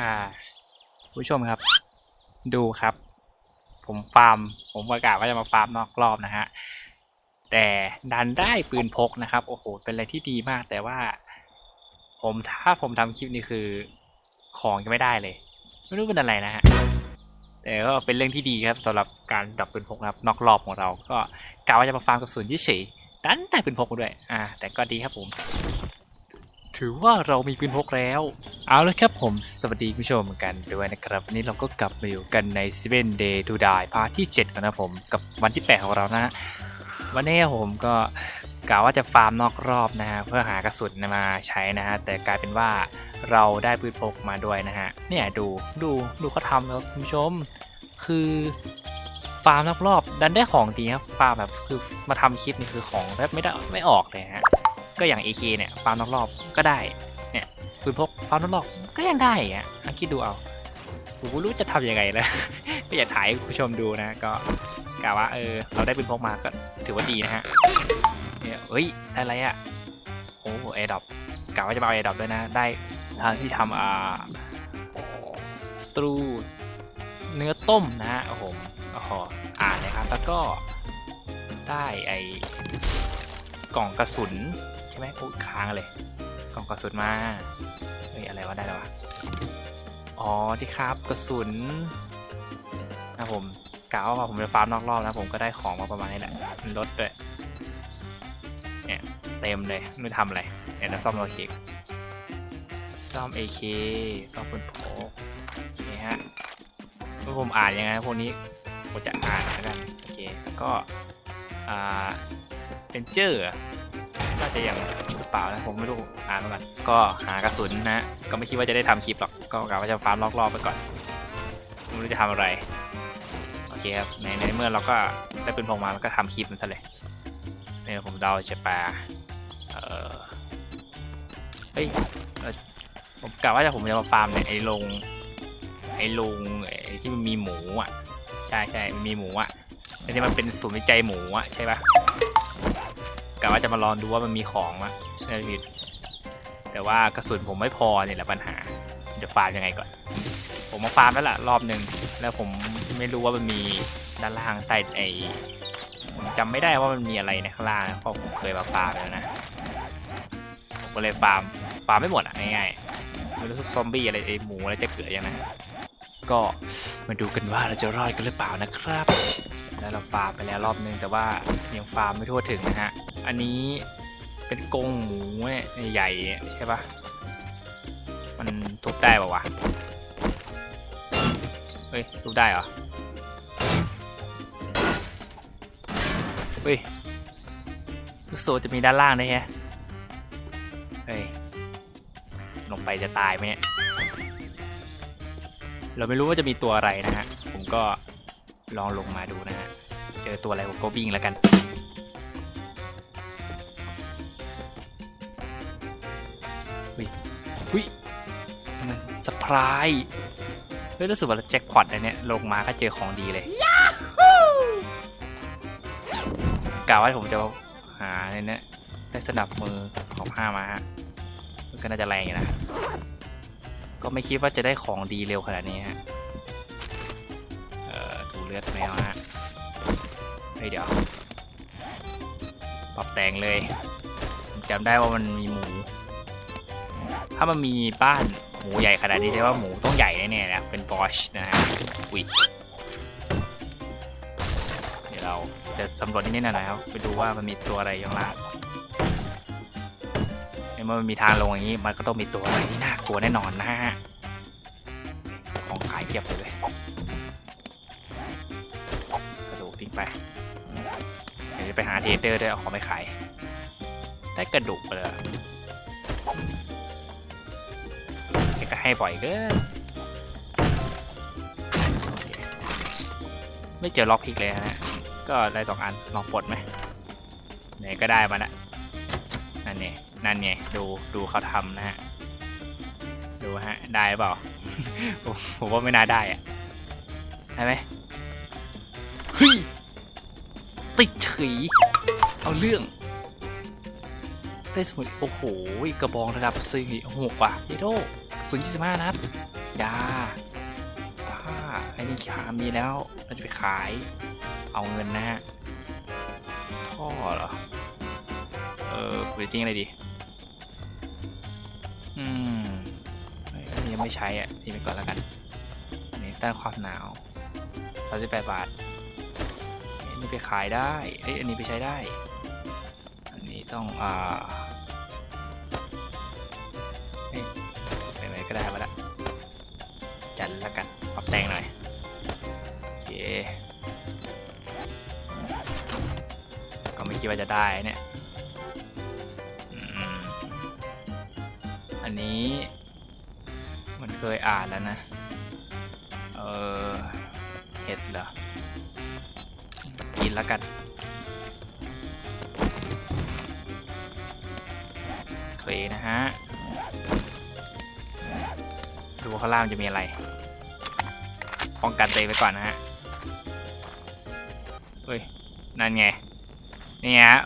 อ่าผู้ชมครับ ดูครับ ผมฟาร์ม ผมประกาศว่าจะมาฟาร์มนอกรอบนะฮะ แต่ดันได้ปืนพกนะครับ โอ้โห เป็นอะไรที่ดีมาก แต่ว่า ผมถ้าผมทำคลิปนี้คือ ของจะไม่ได้เลย ไม่รู้เป็นอะไรนะฮะ แต่ก็เป็นเรื่องที่ดีครับสำหรับการดับปืนพกนะครับ นอกรอบของเรา ก็กะว่าจะมาฟาร์มกระสุนเฉยๆดันได้ปืนพกมาด้วย อ่า แต่ก็ดีครับผม ถือว่าเรามีปืนพกแล้ว เอาละครับผมสวัสดีผู้ชมกันด้วยนะครับวันนี้เราก็กลับมาอยู่กันใน Seven Day to Die พาร์ทที่ 7 กันนะผมกับวันที่ 8 ของเรานะ วันนี้ผมก็กะว่าจะฟาร์มนอกรอบนะฮะเพื่อหากระสุนมาใช้นะฮะแต่กลายเป็นว่าเราได้ปืนพกมาด้วยนะฮะเนี่ยดูดูดูเขาทำแล้วคุณผู้ชม คือฟาร์มรอบๆดันได้ของดีครับฟาร์มแบบคือมาทำคลิปนี่คือของแบบไม่ได้ไม่ออกเลยฮะ ก็อย่าง AK เนี่ยฟาร์มรอบก็ได้เนี่ยปืนพกฟาร์มรอบก็ยังได้อะอะคิดดูเอาผมรู้จะทำยังไงแล้วก็อยากถ่ายให้คุณผู้ชมดูนะก็กะว่าเออเราได้ปืนพกมาก็ถือว่าดีนะฮะเนี่ยเฮ้ยได้อะไรอะโอ้แอร์ดรอปกะว่าจะมาเอาแอร์ดรอปด้วยนะได้ทางที่ทำอ่าสตรูเนื้อต้มนะฮะโอ้โหโอ้โหอ่านเลยครับแล้วก็ได้ไอกล่องกระสุน ช่ไหมโอ้ค้างเลยกล่องกระสุนมาเฮ้ยอะไรวะได้แล้ววะอ๋อที่คราบกระสุนนะผมกะว่าผมจะฟาร์มนอกรอบนะผมก็ได้ของมาประมาณนี้แหละมันลดด้วยเนี่ยเต็มเลยไม่ทำอะไรเดี๋ยวจะซ่อมโลเคิกซ่อม AK ซ่อมปืนพกโอเคฮะเมื่อผมอ่านยังไงพวกนี้ผมจะอ่านแล้วกันโอเคแล้วก็อ่าเป็นเจอร์น่า จะยังหรือเปล่านะผมไม่รู้อ่านมาก่อนก็หากระสุนนะก็ไม่คิดว่าจะได้ทำคลิปหรอกก็กะว่าจะฟาร์มลอกรอบไปก่อนไม่รู้จะทำอะไรโอเคครับในในเมื่อเราก็ได้ปืนพกมาแล้วก็ทำคลิปมันซะเลยเนี่ยผมเดาจะปลาเออเฮ้ยผมกะว่าจะผมจะมาฟาร์มในไอ้โรงไอ้โรงไอ้ที่มันมีหมูอะใช่ใช่มันมีหมูอะไอ้ที่มันเป็นศูนย์วิจัยหมูอะใช่ปะ กะว่าจะมาลองดูว่ามันมีของอะไม่ผิดแต่ว่ากระสุนผมไม่พอเนี่ยแหละปัญหาจะฟาร์มยังไงก่อน ผมมาฟาร์มแล้วล่ะรอบหนึ่งแล้วผมไม่รู้ว่ามันมีด้านล่างใต้ไอผมจำไม่ได้ว่ามันมีอะไรในข้างล่างเพราะผมเคยมาฟาร์มแล้วนะผมก็เลยฟาร์มฟาร์มไม่หมดอะง่ายๆไม่รู้ซอมบี้อะไรไอหมูอะไรจะเกิดยังไงก็มาดูกันว่าเราจะรอดกันหรือเปล่านะครับ แล้วเราฟาร์มไปแล้วรอบนึงแต่ว่ายังฟาร์มไม่ทั่วถึงนะฮะ อันนี้เป็นกงหมูเนี่ยใหญ่ใช่ปะมันทุบได้ปะวะ เฮ้ยทุบได้เหรอ เฮ้ยรู้สึกว่าจะมีด้านล่างได้แฮะเฮ้ยลงไปจะตายไหมเนี่ย เราไม่รู้ว่าจะมีตัวอะไรนะฮะ ผมก็ลองลงมาดูนะฮะ เจอตัวอะไรผมก็วิ่งแล้วกัน วิวิมันสปรายเฮ้ยรู้สึกว่าแจ็คพอตอันเนี้ยลงมาก็เจอของดีเลยกะว่าผมจะหาในเนี้ยได้สนับมือของห้ามาฮะมันก็น่าจะแรงอยู่นะ ก็ไม่คิดว่าจะได้ของดีเร็วขนาดนี้ฮะ เอ่อดูเลือดแมวฮะเฮ้ยเดี๋ยว ปรับแต่งเลยจำได้ว่ามันมีหมู ถ้ามันมีบ้านหมูใหญ่ขนาดนี้แสดงว่าหมูต้องใหญ่แน่ๆนะเป็นบอชนะฮะอุ้ยเดี๋ยวเราจะสำรวจนิดๆหน่อยๆครับไปดูว่ามันมีตัวอะไรอยู่ข้างล่างเมื่อมันมีทางลงอย่างนี้ มันก็ต้องมีตัวอะไรที่น่ากลัวแน่นอนนะฮะ ของขายเพียบเลย ยวไปหาเทเตอร์ด้วยเอาของไปขาย ได้กระดูกไปเลยก็ให้บ่อยเกินโอไม่เจอล็อกพิกเลยนะก็ได้สองอันลองปลดไหมไหนก็ได้มาละนั่นเนี่ยนั่นเนี่ยดูดูเขาทำนะฮะ ดูฮะ ได้เปล่า ผมผมว่าไม่น่าได้อะได้ไหมเฮ้ย ติดเฉยเอาเรื่อง ได้สมุดโอ้โห กระบองระดับสี่หกว่ะเยโดศูนย์ยี่สิบห้านัดยาถ้าไอ้นี่ขามีแล้ว เราจะไปขาย เอาเงินนะฮะ ท่อเหรอ เออไปทิ้งอะไรดี อืมเฮ้ยอันนี้ยังไม่ใช้อะทิ้งไปก่อนแล้วกัน อันนี้ต้านความหนาว 38 บาท นี้ไปขายได้เอ้ยอันนี้ไปใช้ได้ อันนี้ต้องอ่าเฮ้ยไปไหนก็ได้มาละจัดแล้วกันปรับแต่งหน่อยโอเคก็ไม่คิดว่าจะได้เนี่ยอันนี้มันเคยอ่านแล้วนะ เออเห็ดเหรอ กินแล้วกันเคลนะฮะ ดูข้างล่างจะมีอะไร ป้องกันตัวเองไปก่อนนะฮะเฮ้ย นั่นไง นี่ฮะ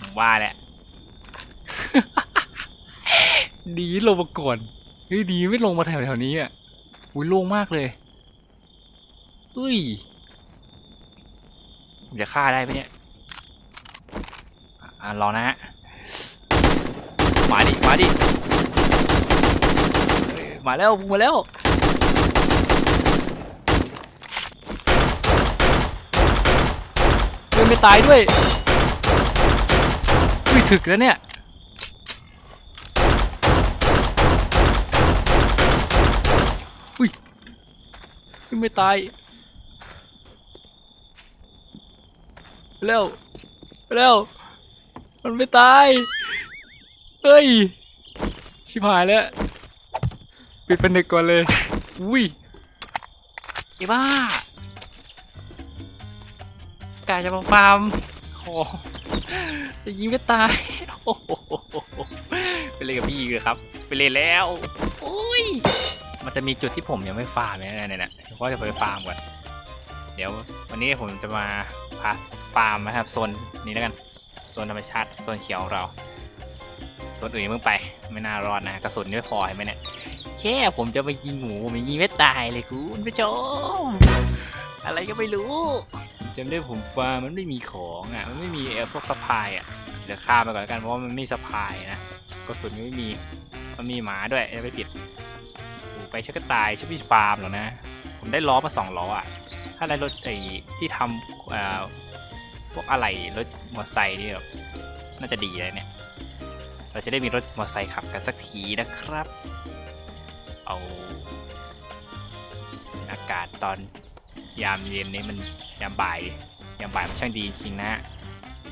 ผมว่าแหละดีลงมาก่อนเฮ้ยดีไม่ลงมาแถวแถวๆนี้อะอุ้ยโล่งมากเลยเฮ้ย ผมจะฆ่าได้ไหมเนี่ยอะรอนะฮะมาดิ มาดิ มาแล้วมาแล้วเฮ้ยไม่ตายด้วยอุ้ยถึกแล้วเนี่ยอุ้ยยังไม่ตาย เร็วเร็วมันไม่ตายเฮ้ยชิบหายแล้วปิดเป็นเด็กก่อนเลยอุ้ยไอ้บ้ากายจะมาฟาร์มโอ้จะยิงไม่ตายโอ้โหไปเล่นกับพี่เลยครับ ไปเล่นแล้วโอ้ยมันจะมีจุดที่ผมยังไม่ฟาร์มเนี่ยเนี่ยเนี่ยเดี๋ยวก็จะไปฟาร์มก่อนเดี๋ยววันนี้ผมจะมาพา ฟาร์มนะครับโซนนี้แล้วกันโซนธรรมชาติโซนเขียวของเราโซนอื่นเพิ่งไปไม่น่ารอดนะกระสุนไม่พอเห็นไหมเนี่ยแค่ผมจะไปยิงหมูผมยังยิงไม่ตายเลยคุณผู้ชมอะไรก็ไม่รู้จำได้ผมฟาร์มมันไม่มีของอะมันไม่มีเออพวกสะพายอะเดี๋ยวฆ่าไปก่อนกันเพราะมันไม่สะพายนะกระสุนไม่มีมันมีหมาด้วยจะไม่ผิดไปฉันก็ตายฉันไม่ฟาร์มหรอกนะ ผมได้ล้อมาสองล้ออะ ถ้าได้รถไอ้ที่ทำอ่อ พวกอะไรรถมอเตอร์ไซค์นี่แบบน่าจะดีเลยเนี่ย เราจะได้มีรถมอเตอร์ไซค์ขับกันสักทีนะครับ เอาอากาศตอนยามเย็นนี้มันยามบ่ายยามบ่ายมันช่างดีจริงนะฮะ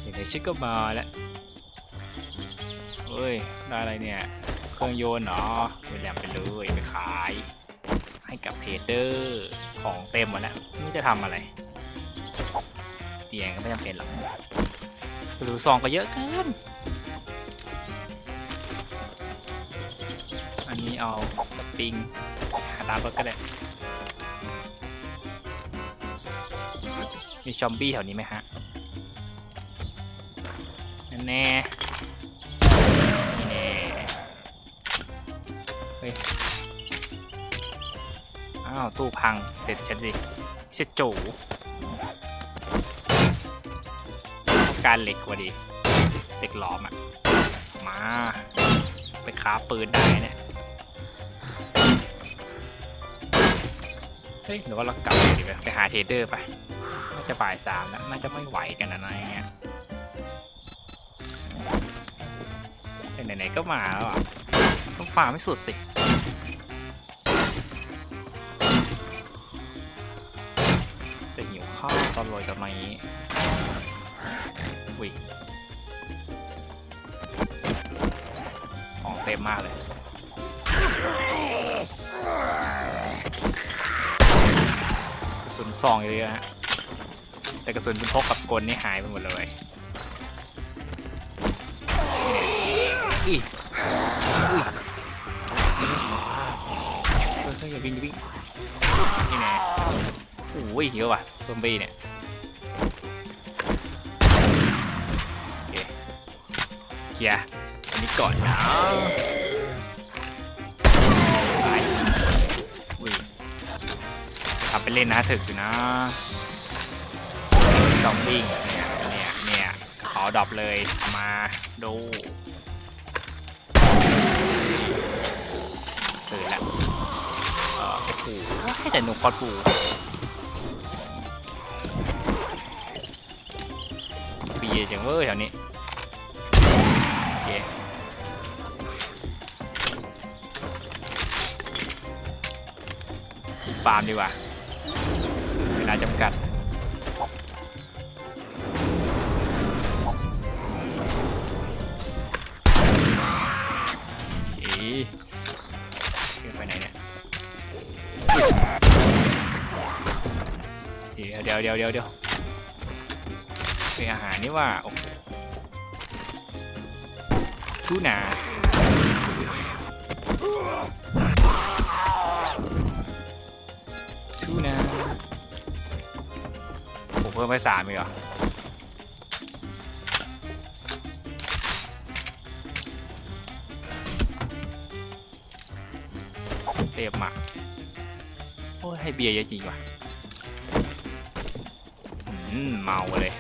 เดี๋ยวชิคก็มาแล้วเฮ้ย ได้อะไรเนี่ย เครื่องโยนเนาะไปแหลมไปเลยไปขาย ให้กับเทรดเดอร์ของเต็มหมดแล้วไม่จะทำอะไร เตียงก็ไม่จำเป็นหรอกหรือซองก็เยอะเกิน อันนี้เอาสปริงหาตามรถก็ได้ มีซอมบี้แถวนี้ไหมฮะแน่แน่นี่แน่เฮ้ย อ้าว ตู้พัง เสร็จฉันดิ เสร็จจู การเหล็กว่ะดิเหล็กหลอมอะ มา ไปค้าปืนได้เนี่ย เฮ้ยหรือว่าเรากลับไปดีไหมไปหาเทเดอร์ไป น่าจะบ่ายสามแล้ว น่าจะไม่ไหวกันนะนะอย่างเงี้ยไหนๆก็มาแล้วอะ ต้องฟาร์มให้สุดสิจะหิวข้าวตอนลอยกับไม้ อุ้ยของเต็มมากเลย กระสุนซองเยอะฮะ แต่กระสุนเป็นพกกับกลนี่หายไปหมดเลยอีอุ้ยเฮ้ยอย่าวิ่งอย่าวิ่งนี่แน่โอ้ยเยอะว่ะซอมบี้เนี่ย ลียร์อันนี้ก่อนนะไปเล่นนะถึกอยู่นะซอมบี้เนี่ยเนี่ยเนี่ยขอดรอปเลยมาดูตื่นแล้วเออโอ้โหให้แต่หนุ่มคอดปูปีจังเวอร์แถวนี้าร์มดีกว่า เวลาจำกัดอีเดี๋ยวไปไหนเนี่ย เดี๋ยวเดี๋ยวเดี๋ยวเดี๋ยวเดี๋ยวเป็นอาหารนี่ว่าโอ้ทูนา พิ่มไปสามอีกเหรอเต็มอะโอ้ยให้เบียร์เยอะจริงว่ะอืมเมาเลย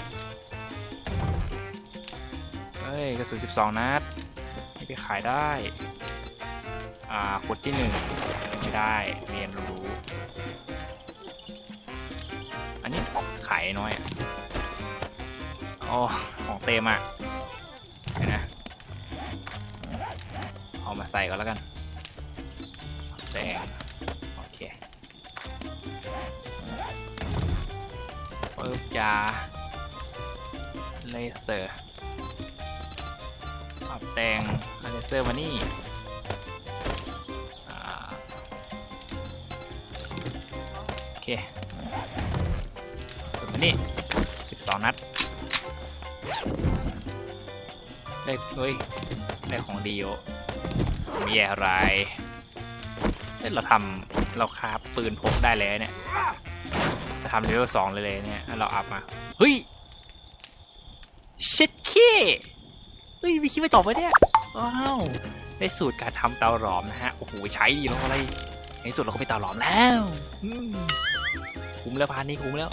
เฮ้ย กระสุน12นัดนี่ไปขายได้ อ่าขวดที่หนึ่งไม่ได้ เรียนรู้ อันนี้ ขายน้อยอะอ๋อของเต็มอะเห็นนะเอามาใส่ก่อนแล้วกันแดงโอเคปึ๊บยาเลเซอร์ปรับแต่งเลเซอร์มานี่ นี่12 นัด ได้เฮ้ย ได้ของดีโอมีอะไรเอ้ยเราทำเราคาปืนพกได้แล้วเนี่ยจะทำเลเวลสองเลยเลยเนี่ย เราอัพมา เฮ้ยเช็ดเคเฮ้ยมีคิดไม่ตอบไปเนี่ยว้าวได้สูตรการทำเตาหลอมนะฮะ โอ้โห ใช้ดีล้วอะไรในสุดเราก็มีเตาหลอมแล้ว คุ้มแล้วพานนี้คุ้มแล้ว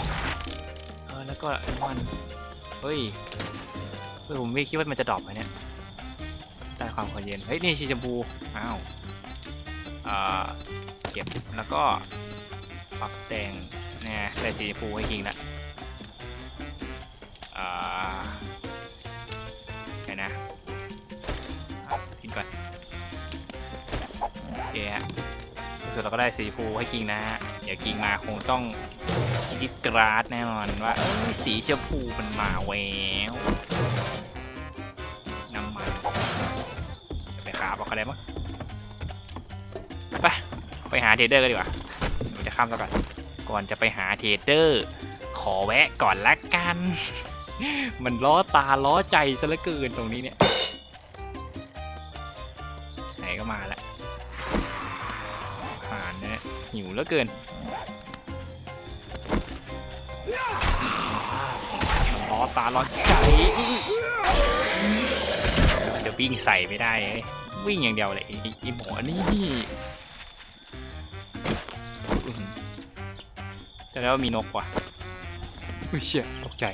แล้วก็น้ำมัน เฮ้ยเฮ้ยผมไม่คิดว่ามันจะดรอปไปเนี่ยได้ความความเย็น เฮ้ย นี่ชีชมพู อ้าว อ่า เก็บ แล้วก็ปรับแตงเนี่ยได้สีชมพูให้กิงละอ่าเดี๋ยวนะกินก่อน โอเคฮะสุดเราก็ได้สีชมพูให้คิงนะฮะ เดี๋ยวคิงมาคงต้อง ดิบกราดแน่นอนว่าเอ้ยสีชมพูมันมาแววน้ำมันจะไปขาบอกเขาได้มั้งไปไปหาเทรดเดอร์กันดีกว่าเดี๋ยวจะข้ามแล้วก่อนก่อนจะไปหาเทรดเดอร์ ขอแวะก่อนละกัน มันล้อตาล้อใจซะเหลือเกินตรงนี้เนี่ยไหนก็มาแล้วผ่านเนี่ยหิวเหลือเกิน มันล้อตาล้อใจเดี๋ยววิ่งใส่ไม่ได้เลยวิ่งอย่างเดียวเลยไอ้ไอ้หมอนี่อื้อหือจะแล้วามีนกว่ะอุ้ยเชี่ยตกใจ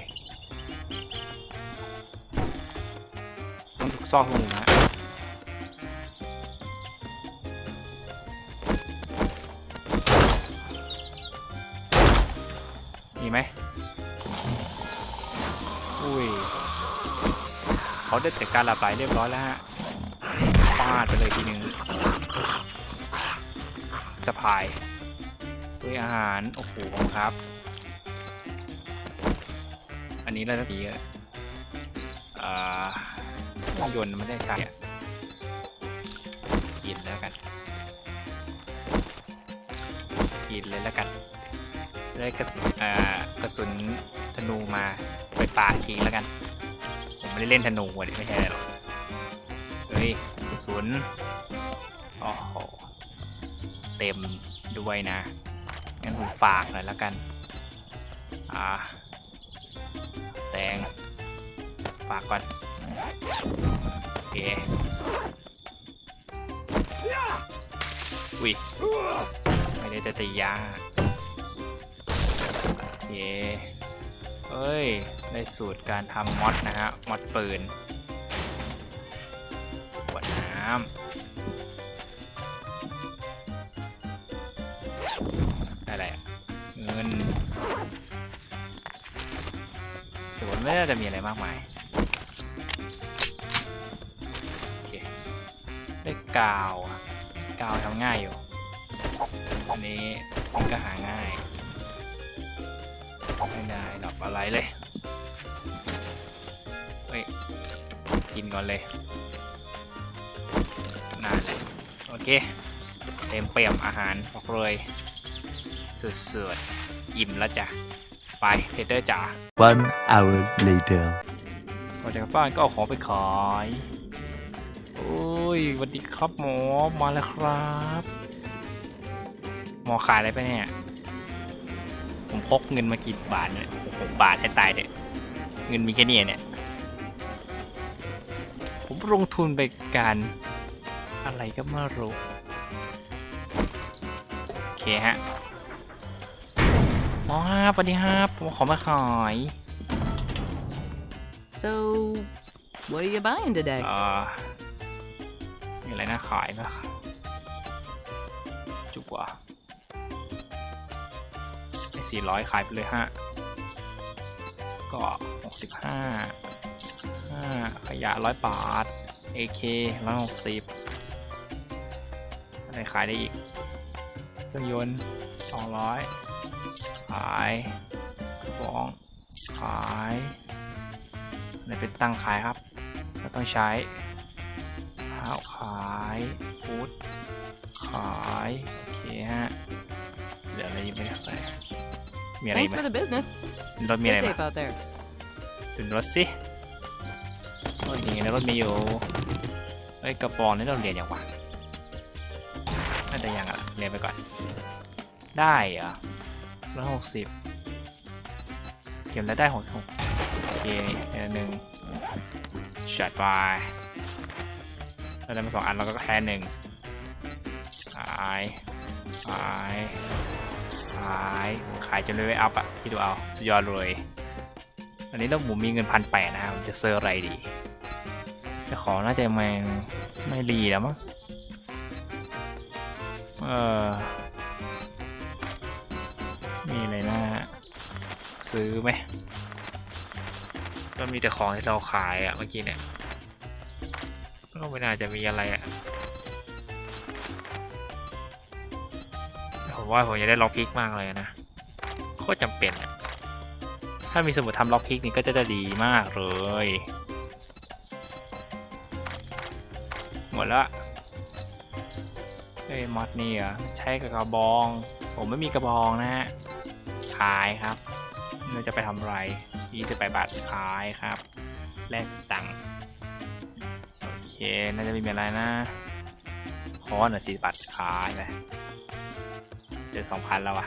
ต้องถูกซอกลงนะมีไหม เขาได้จัดการระบายเรียบร้อยแล้วฮะฟาดไปเลยทีนึงสะพายด้วยอาหาร โอ้โหครับ อันนี้เราจะตีอ่าเอ่อยนต์ไม่ได้ใช้กินแล้วกัน กินเลยแล้วกันได้กระสุนกระสุนธนูมาไปป่าคิงแล้วกัน ไม่ได้เล่นธนูอะดิไม่ใช่หรอกเฮ้ยกระสุนโอ้โหเต็มด้วยนะงั้นผมฝากหน่อยแล้วกัน อ่า แตง ฝากก่อน โอเคอุ้ยไม่ได้จะตียาเค้ย ได้สูตรการทำมอดนะฮะ มอดปืนขวดน้ำได้อะไรอะเงินสวนไม่น่าจะมีอะไรมากมาย โอเค ได้กาว กาวทำง่ายอยู่ อันนี้มันก็หาง่าย ได้ดอกอะไรเลย เฮ้ย กินก่อนเลย นานเลย โอเค เต็มเปี่ยมอาหารบอกเลยสุดๆอิ่มแล้วจ้ะ ไปเพเตอร์จ๋า One hour later. พอจากบ้านก็เอาของไปขาย โอ้ยสวัสดีครับหมอ มาแล้วครับ หมอขายอะไรไปเนี่ย ผมพกเงินมากี่บาทเนี่ยหกบาทให้ตายเนี่ยเงินมีแค่นี้เนี่ย ผมลงทุนไปการอะไรก็ไม่รู้ โอเคฮะอ๋อสวัสดีครับผมขอมาขาย So, what are you buying today? อ่ามีอะไรน่าขายบ้างจุกว่ะ 400 ขายไปเลยฮะก็ 65 5 ขยะ 100 บาท AK 160อะไรขายได้อีก เครื่องยนต์ 200 ขายกระป๋อง ขายอะไรเป็นตั้งขายครับ ก็ต้องใช้ข้าวขายฟูดขาย โอเคฮะ เดี๋ยวอะไรยังไม่ได้ใส่ มีอะไรอีก Thanks ไหม for the business. รถมีอะไร Stay ไหม safe out there. ถึงรถสิโอ้ยนี่ไงรถมีอยู่เอ้ยกระปองนี่เราเรียนอย่างวะน่าจะยังอะเรียนไปก่อน ได้เหรอร้อยหกสิบเก็บแล้วได้หกสิบหกโอเคเดี๋ยวหนึ่งชัดไปเราได้มาสองอันเราก็แค่หนึ่งขายขาย ขายขายจนเลยไม่อัพอะพี่ดูเอาสุดยอดเลยอันนี้เราหมูมีเงินพันแปดนะครับจะเซอร์อะไรดีจะขอน่าจะไม่ไม่รีแล้วมั้งเออมีอะไรนะซื้อไหมก็มีแต่ของที่เราขายอะเมื่อกี้เนี่ยก็ไม่น่าจะมีอะไรอะ ผมว่าผมจะได้ล็อกพิกมากเลยนะ โคตรจำเป็นอะถ้ามีสมุดทำล็อกพิกนี่ก็จะด้ดีมากเลย หมดละเอ้ยมอดนี่เหรอใช้กับกระบอง ผมไม่มีกระบองนะฮะขายครับเราจะไปทำไรยี่สิบแปดบาทขายครับแลกตังค์โอเค น่าจะไม่มีอะไรนะคอนอะสี่บาทขายไป เจอสองพันแล้วอะ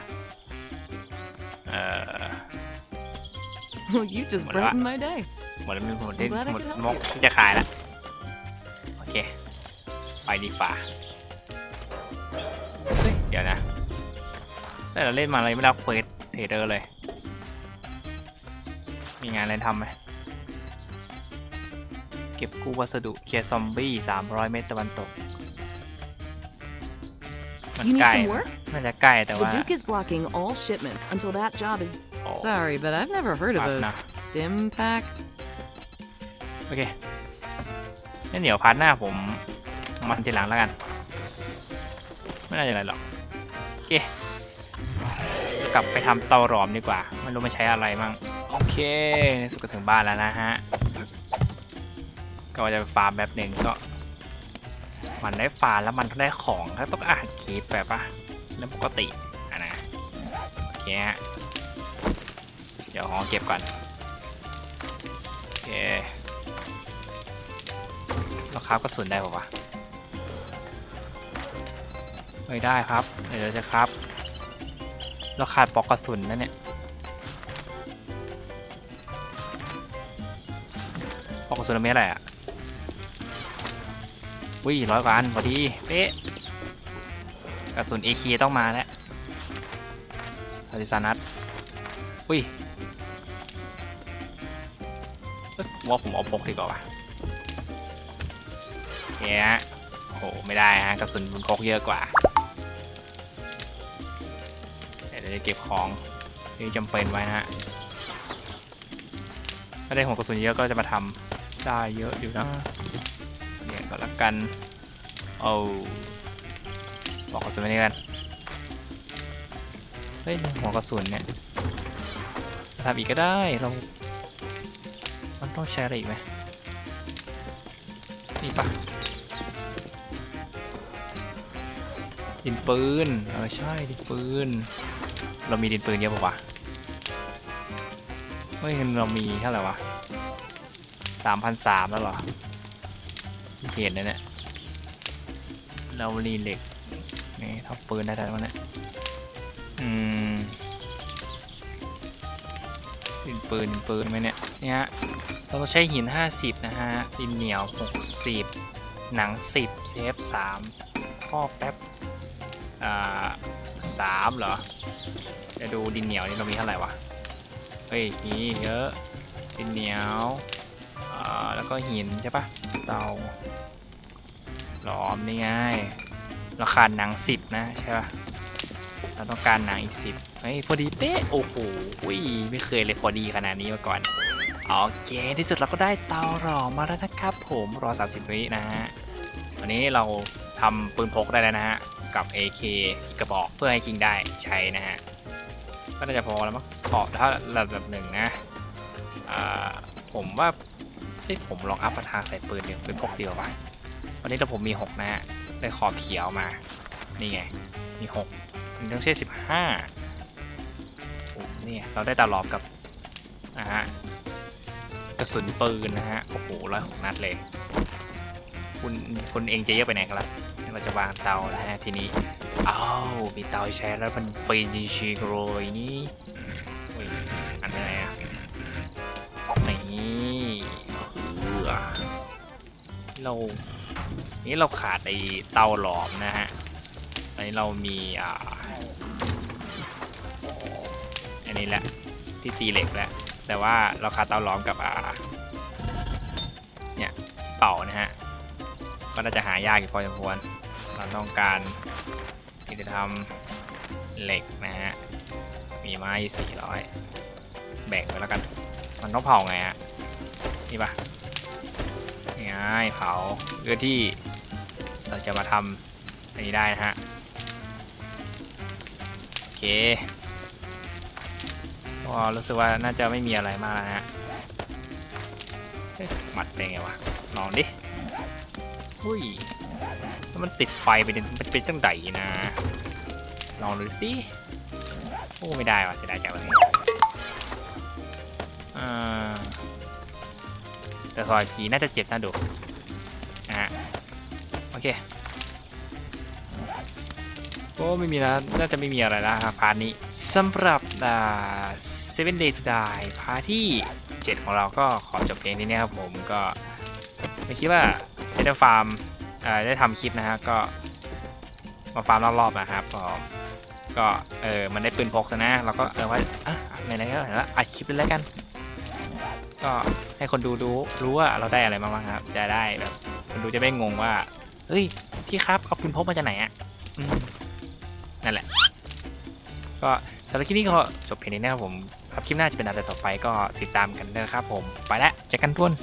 เอ่อ Well, you just What brightened my day. หมดแล้วมีหมดที่ I'm glad I หมด could help มก you ที่จะขายแล้วโอเค ไปดีฝ่าเฮ้ยเดี๋ยวนะแต่เราเล่นมาเลยไม่รับเควสเทรดเดอร์เลย มีงานอะไรทำไหมเก็บกู้วัสดุเคลียร์ซอมบี้ 300 เมตรตะวันตก มัน You need ใกล้ some work? น่าจะใกล้แต่ The ว่า Duke is blocking all shipments until that job is. Oh. Sorry, but I've never heard of Fuck a nah. stim pack. โอเคงั้นเดี๋ยวพาร์ทหน้าผมมันทีหลังแล้วกัน ไม่น่าจะอะไรหรอกโอเคกลับไปทำเตาหลอมดีกว่าไม่รู้มันใช้อะไรมั่งโอเคในสุดก็ถึงบ้านแล้วนะฮะ ก็จะไปฟาร์มแบบหนึ่งก็ มันได้ฟาร์แล้วมันได้ของก็ต้องอ่านคลิปแบบว่าเรื่องปกติอะนะโอเคฮะเดี๋ยวของเก็บก่อนโอเคเราคราบกระสุนได้ป่าวะไม่ได้ครับเดี๋ยวจะครับ เราขาดปอกกระสุนนะเนี่ยปอกกระสุนเราไม่อะไรอะ วิ่ร้อยกว่าอันพอดีเป๊ะกระสุนเอคต้องมาแล้วอาริสานัทอุ้ยว่าผมเอาพกดีกว่าเนี่ยโอ้โหไม่ได้ฮะกระสุนมันพกเยอะกว่าเดี๋ยวจะเก็บของที่จำเป็นไว้นะฮะถ้าได้หัวกระสุนเยอะก็จะมาทำได้เยอะอยู่นะ ก็แล้วกัน เอาบอกกระสุนไปนี่กัน เฮ้ยหัวกระสุนเนี่ยทำอีกก็ได้เรามันต้องใช้อะไรอีกไหมนี่ปะดินปืนเออใช่ดินปืน เรามีดินปืนเยอะปะวะเฮ้ยเรามีเท่าไหร่วะสามพันสามแล้วเหรอ เห็นนะเนี่ยเรารีเล็กนี่ทับปืนได้แล้วเนี่ยอืมดินปืนดินปืนไหมเนี่ยเนี่ยฮะเราต้องใช้หิน 50 นะฮะดินเหนียว 60 หนัง 10 เซฟ 3 ข้อแป๊บ อ่าสามเหรอ จะดูดินเหนียวนี่เรามีเท่าไหร่วะ เฮ้ยนี่เยอะ ดินเหนียว อ่า แล้วก็หินใช่ปะเตา หลอมนี่ไงเราขาดหนัง10นะใช่ปะเราต้องการหนังอีกสิบเฮ้ยพอดีเป๊ะโอ้โหอุ้ยไม่เคยเลยพอดีขนาดนี้มาก่อนโอเคที่สุดเราก็ได้เตาหลอมมาแล้วนะครับ ผมรอ 30 วินะฮะวันนี้เราทำปืนพกได้แล้วนะฮะกับ AK อีกกระบอกเพื่อให้คิงได้ใช้นะฮะก็น่าจะพอแล้วมั้งขอถ้าระดับหนึ่งนะอ่าผมว่าเฮ้ยผมลองอัพประทาใส่ปืนเดียวปืนพกเดียวไป วันนี้เราผมมี 6 นะฮะได้ขอบเขียวมา นี่ไง มี6มันต้องใช้สิบห้าโอ้นี่เราได้ตาหลอมกับนะฮะกระสุนปืนนะฮะ โอ้โหร้อยหกนัดเลย คุณคุณเองจะเยอะไปไหนครับงั้นเราจะวางเตานะฮะทีนี้อ้าวมีเตาใช้แล้วมันฟรีดีชีโรยนี่อันไหนอะนี่เออเรา นี่เราขาดไอเตาหลอมนะฮะอันนี้เรามีอ่าอันนี้แหละที่ตีเหล็กแหละแต่ว่าเราขาดเตาหลอมกับอ่าเนี่ยเป่านะฮะก็น่าจะหายากอยู่พอสมควรเราต้องการที่จะทำเหล็กนะฮะมีไม้สี่ร้อยแบ่งไว้แล้วกัน มันต้องเผาไงฮะนี่ปะง่ายเผาเพื่อที่ เราจะมาทำอันนี้ได้นะฮะ โอเคก็รู้สึกว่าน่าจะไม่มีอะไรมากแล้วฮะหมัดเป็นไงวะลองดิอุ้ยแล้วมันติดไฟไปเป็นมันเป็นตั้งใดนะ ลองดูสิโอ้ไม่ได้ว่ะจะได้จากตรงนี้อ่าแต่ซอยผีน่าจะเจ็บน่าดู อเคก็ไม่มีแล้วน่าจะไม่มีอะไรแล้วครับพาร์ทนี้สำหรับอ่า Seven Day to Die พาร์ทที่ 7 ของเราก็ขอจบเพลงนี้นะครับผมก็ไม่คิดว่าจะได้ฟาร์มอ่าได้ทำคลิปนะฮะก็มาฟาร์มรอบๆนะครับก็ก็เออมันได้ปืนพกซะนะเราก็เออว่าอะไหนๆก็ไหนละอัดคลิปเลยแล้วกัน ก็ให้คนดูรู้รู้ว่าเราได้อะไรมาบ้างครับจะได้แบบคนดูจะไม่งงว่า เฮ้ย พี่ครับ เอาปืนพกมาจากไหนอะนั่นแหละ ก็สำหรับคลิปนี้ก็จบเพียงนี้นะครับผมครับคลิปหน้าจะเป็นอะไรต่อไปก็ติดตามกันนะครับผม ไปแล้วเจอกันทุกคน